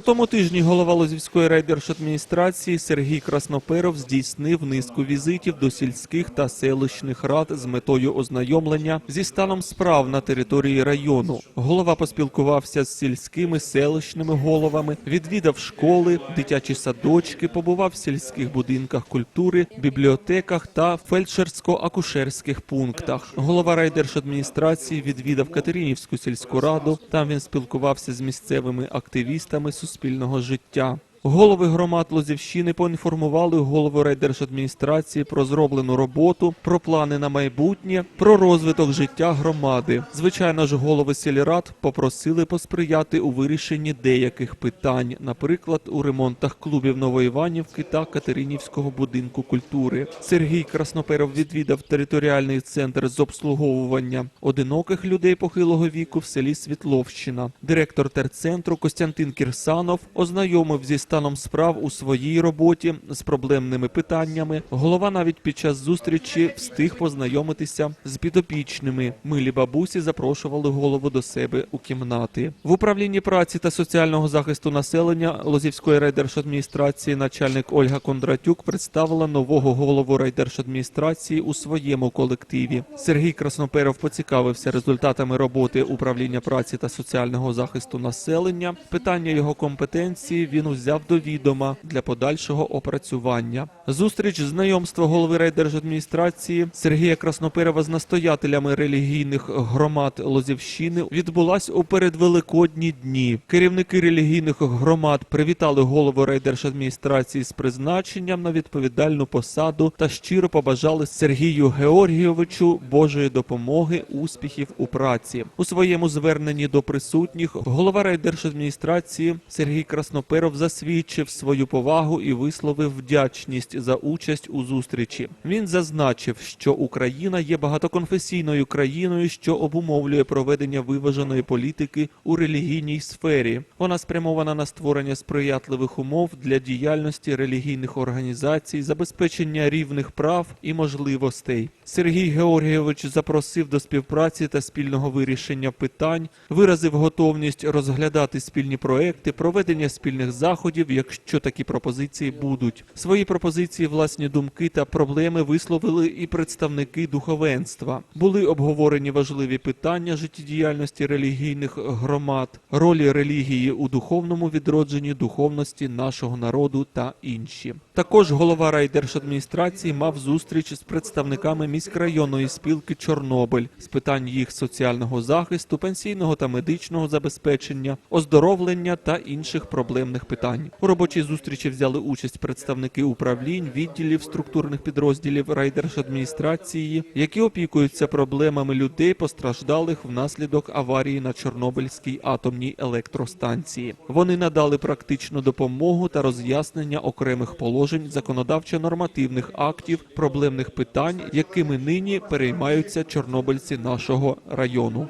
На тому тижні голова Лозівської райдержадміністрації Сергій Красноперов здійснив низку візитів до сільських та селищних рад з метою ознайомлення зі станом справ на території району. Голова поспілкувався з сільськими селищними головами, відвідав школи, дитячі садочки, побував в сільських будинках культури, бібліотеках та фельдшерсько-акушерських пунктах. Голова райдержадміністрації відвідав Катеринівську сільську раду. Там він спілкувався з місцевими активістами суспільного життя. Голови громад Лозівщини поінформували голову райдержадміністрації про зроблену роботу, про плани на майбутнє, про розвиток життя громади. Звичайно ж, голови сільрад попросили посприяти у вирішенні деяких питань, наприклад, у ремонтах клубів Новоіванівки та Катеринівського будинку культури. Сергій Красноперов відвідав територіальний центр з обслуговування одиноких людей похилого віку в селі Світловщина. Директор терцентру Костянтин Кірсанов ознайомив зі станом справ у своїй роботі з проблемними питаннями. Голова навіть під час зустрічі встиг познайомитися з підопічними. Милі бабусі запрошували голову до себе у кімнати. В управлінні праці та соціального захисту населення Лозівської райдержадміністрації начальник Ольга Кондратюк представила нового голову райдержадміністрації у своєму колективі. Сергій Красноперов поцікавився результатами роботи управління праці та соціального захисту населення. Питання його компетенції він узяв до відома для подальшого опрацювання. Зустріч знайомства голови райдержадміністрації Сергія Красноперова з настоятелями релігійних громад Лозівщини відбулась у передвеликодні дні. Керівники релігійних громад привітали голову райдержадміністрації з призначенням на відповідальну посаду та щиро побажали Сергію Георгійовичу Божої допомоги, успіхів у праці. У своєму зверненні до присутніх голова райдержадміністрації Сергій Красноперов засвідчив свою повагу і висловив вдячність за участь у зустрічі. Він зазначив, що Україна є багатоконфесійною країною, що обумовлює проведення виваженої політики у релігійній сфері. Вона спрямована на створення сприятливих умов для діяльності релігійних організацій, забезпечення рівних прав і можливостей. Сергій Георгійович запросив до співпраці та спільного вирішення питань, виразив готовність розглядати спільні проекти, проведення спільних заходів, якщо такі пропозиції будуть. Свої пропозиції, власні думки та проблеми висловили і представники духовенства. Були обговорені важливі питання життєдіяльності релігійних громад, ролі релігії у духовному відродженні духовності нашого народу та інші. Також голова райдержадміністрації мав зустріч з представниками міськрайонної спілки Чорнобиль з питань їх соціального захисту, пенсійного та медичного забезпечення, оздоровлення та інших проблемних питань. У робочій зустрічі взяли участь представники управлінь, відділів структурних підрозділів райдержадміністрації, які опікуються проблемами людей, постраждалих внаслідок аварії на Чорнобильській атомній електростанції. Вони надали практичну допомогу та роз'яснення окремих положень законодавчо-нормативних актів проблемних питань, якими нині переймаються чорнобильці нашого району.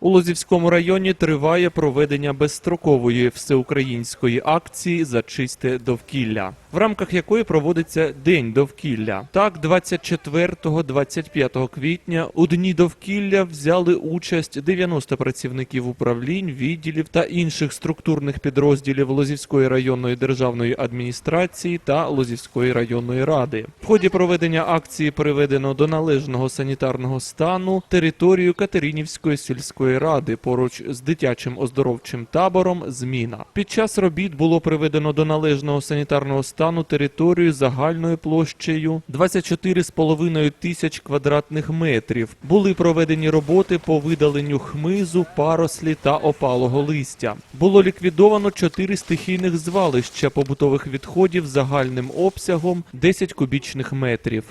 У Лозівському районі триває проведення безстрокової всеукраїнської акції за чисте довкілля, в рамках якої проводиться День довкілля. Так, 24-25 квітня у дні довкілля взяли участь 90 працівників управлінь, відділів та інших структурних підрозділів Лозівської районної державної адміністрації та Лозівської районної ради. В ході проведення акції приведено до належного санітарного стану територію Катеринівської сільської ради поруч з дитячим оздоровчим табором Зміна. Під час робіт було приведено до належного санітарного стану територію загальною площею 24,5 тисяч квадратних метрів. Були проведені роботи по видаленню хмизу, парослі та опалого листя. Було ліквідовано чотири стихійних звалища побутових відходів загальним обсягом 10 кубічних метрів.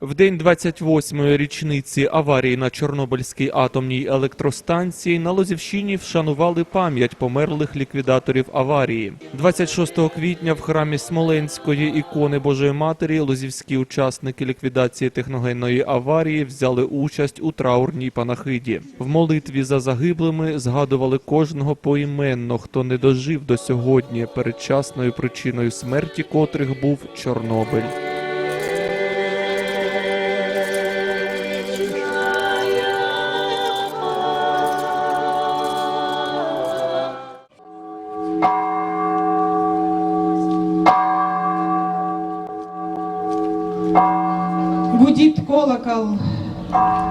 В день 28-ї річниці аварії на Чорнобильській атомній електростанції на Лозівщині вшанували пам'ять померлих ліквідаторів аварії. 26 квітня в храмі Смоленської ікони Божої Матері лозівські учасники ліквідації техногенної аварії взяли участь у траурній панахиді. В молитві за загиблими згадували кожного поіменно, хто не дожив до сьогодні, передчасною причиною смерті котрих був Чорнобиль. Гудит колокол,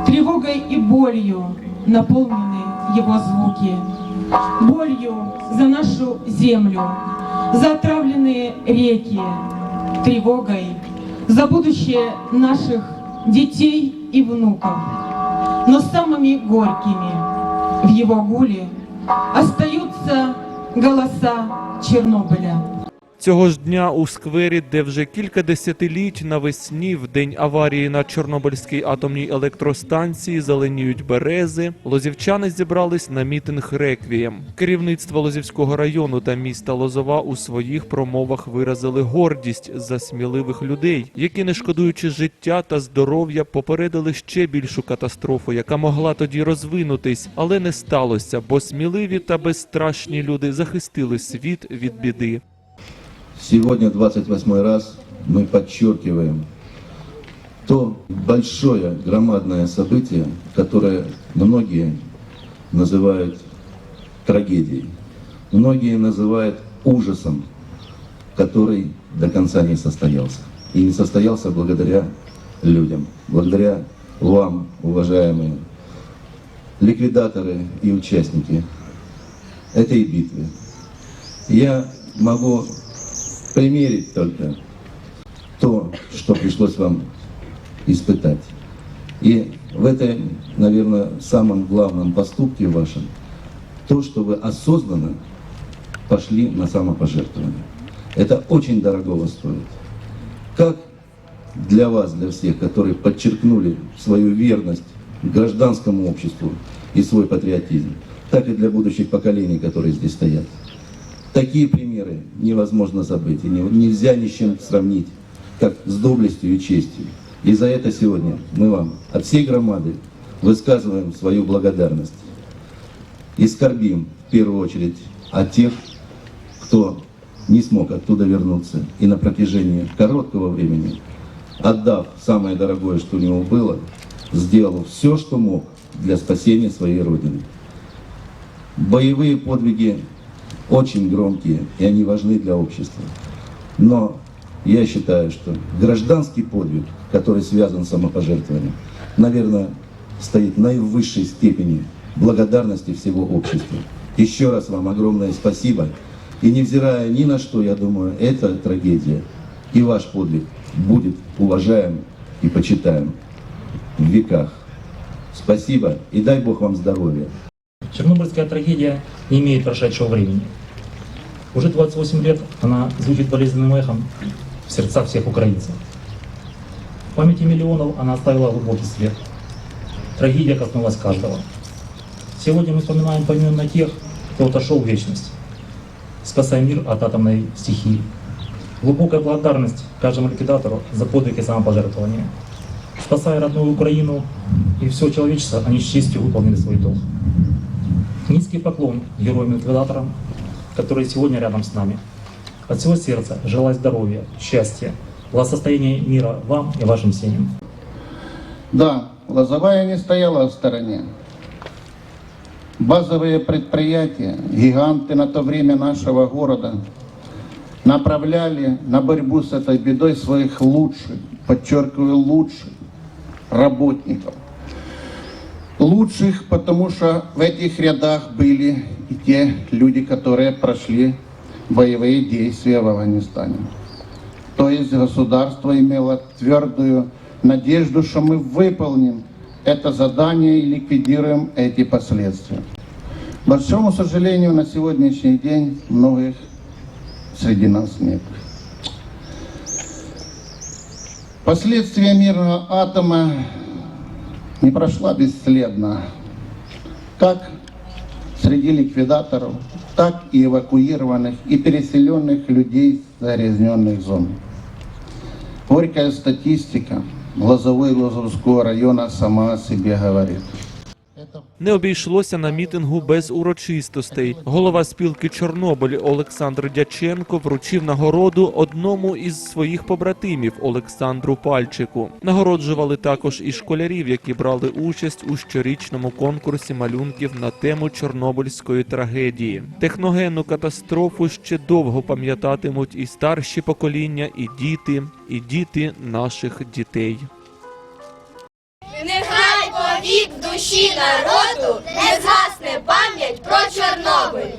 тревогой и болью наполнены его звуки. Болью за нашу землю, за отравленные реки, тревогой за будущее наших детей и внуков. Но самыми горькими в его гуле остаются голоса Чернобыля. Цього ж дня у сквері, де вже кілька десятиліть навесні, в день аварії на Чорнобильській атомній електростанції, зеленіють берези, лозівчани зібрались на мітинг реквієм. Керівництво Лозівського району та міста Лозова у своїх промовах виразили гордість за сміливих людей, які, не шкодуючи життя та здоров'я, попередили ще більшу катастрофу, яка могла тоді розвинутись, але не сталося, бо сміливі та безстрашні люди захистили світ від біди. Сегодня 28 раз мы подчеркиваем то большое, громадное событие, которое многие называют трагедией, многие называют ужасом, который до конца не состоялся. И не состоялся благодаря людям, благодаря вам, уважаемые ликвидаторы и участники этой битвы. Я могу примерить только то, что пришлось вам испытать. И в этом, наверное, самом главном поступке вашем, то, что вы осознанно пошли на самопожертвование. Это очень дорогого стоит. Как для вас, для всех, которые подчеркнули свою верность гражданскому обществу и свой патриотизм, так и для будущих поколений, которые здесь стоят. Такие примеры невозможно забыть, и не- нельзя ни с чем сравнить, как с доблестью и честью. И за это сегодня мы вам от всей громады высказываем свою благодарность. И скорбим в первую очередь о тех, кто не смог оттуда вернуться и на протяжении короткого времени, отдав самое дорогое, что у него было, сделал все, что мог для спасения своей Родины. Боевые подвиги очень громкие, и они важны для общества. Но я считаю, что гражданский подвиг, который связан с самопожертвованием, наверное, стоит в наивысшей степени благодарности всего общества. Еще раз вам огромное спасибо. И невзирая ни на что, я думаю, эта трагедия и ваш подвиг будет уважаем и почитаем в веках. Спасибо и дай Бог вам здоровья. Чернобыльская трагедия не имеет прошедшего времени. Уже 28 лет она звучит болезненным эхом в сердцах всех украинцев. В памяти миллионов она оставила глубокий след. Трагедия коснулась каждого. Сегодня мы вспоминаем помимо тех, кто отошел в вечность, спасая мир от атомной стихии. Глубокая благодарность каждому ликвидатору за подвиг и самопожертвование. Спасая родную Украину и все человечество, они с честью выполнили свой долг. Низкий поклон героям-ликвидаторам, которые сегодня рядом с нами. От всего сердца желаю здоровья, счастья, благосостояния мира вам и вашим семьям. Да, Лозовая не стояла в стороне. Базовые предприятия, гиганты на то время нашего города, направляли на борьбу с этой бедой своих лучших, подчеркиваю, лучших работников. Лучших, потому что в этих рядах были и те люди, которые прошли боевые действия в Афганистане. То есть государство имело твердую надежду, что мы выполним это задание и ликвидируем эти последствия. К большому сожалению, на сегодняшний день многих среди нас нет. Последствия мирного атома не прошла бесследно. Как среди ликвидаторов, так и эвакуированных и переселенных людей с загрязненных зон. Горькая статистика Лозовой Лозовского района сама о себе говорит. не обійшлося на мітингу без урочистостей. Голова спілки Чорнобиль Олександр Дяченко вручив нагороду одному із своїх побратимів Олександру Пальчику. Нагороджували також і школярів, які брали участь у щорічному конкурсі малюнків на тему Чорнобильської трагедії. Техногенну катастрофу ще довго пам'ятатимуть і старші покоління, і діти, і діти наших дітей. Душі народу не згасне пам'ять про Чорнобиль.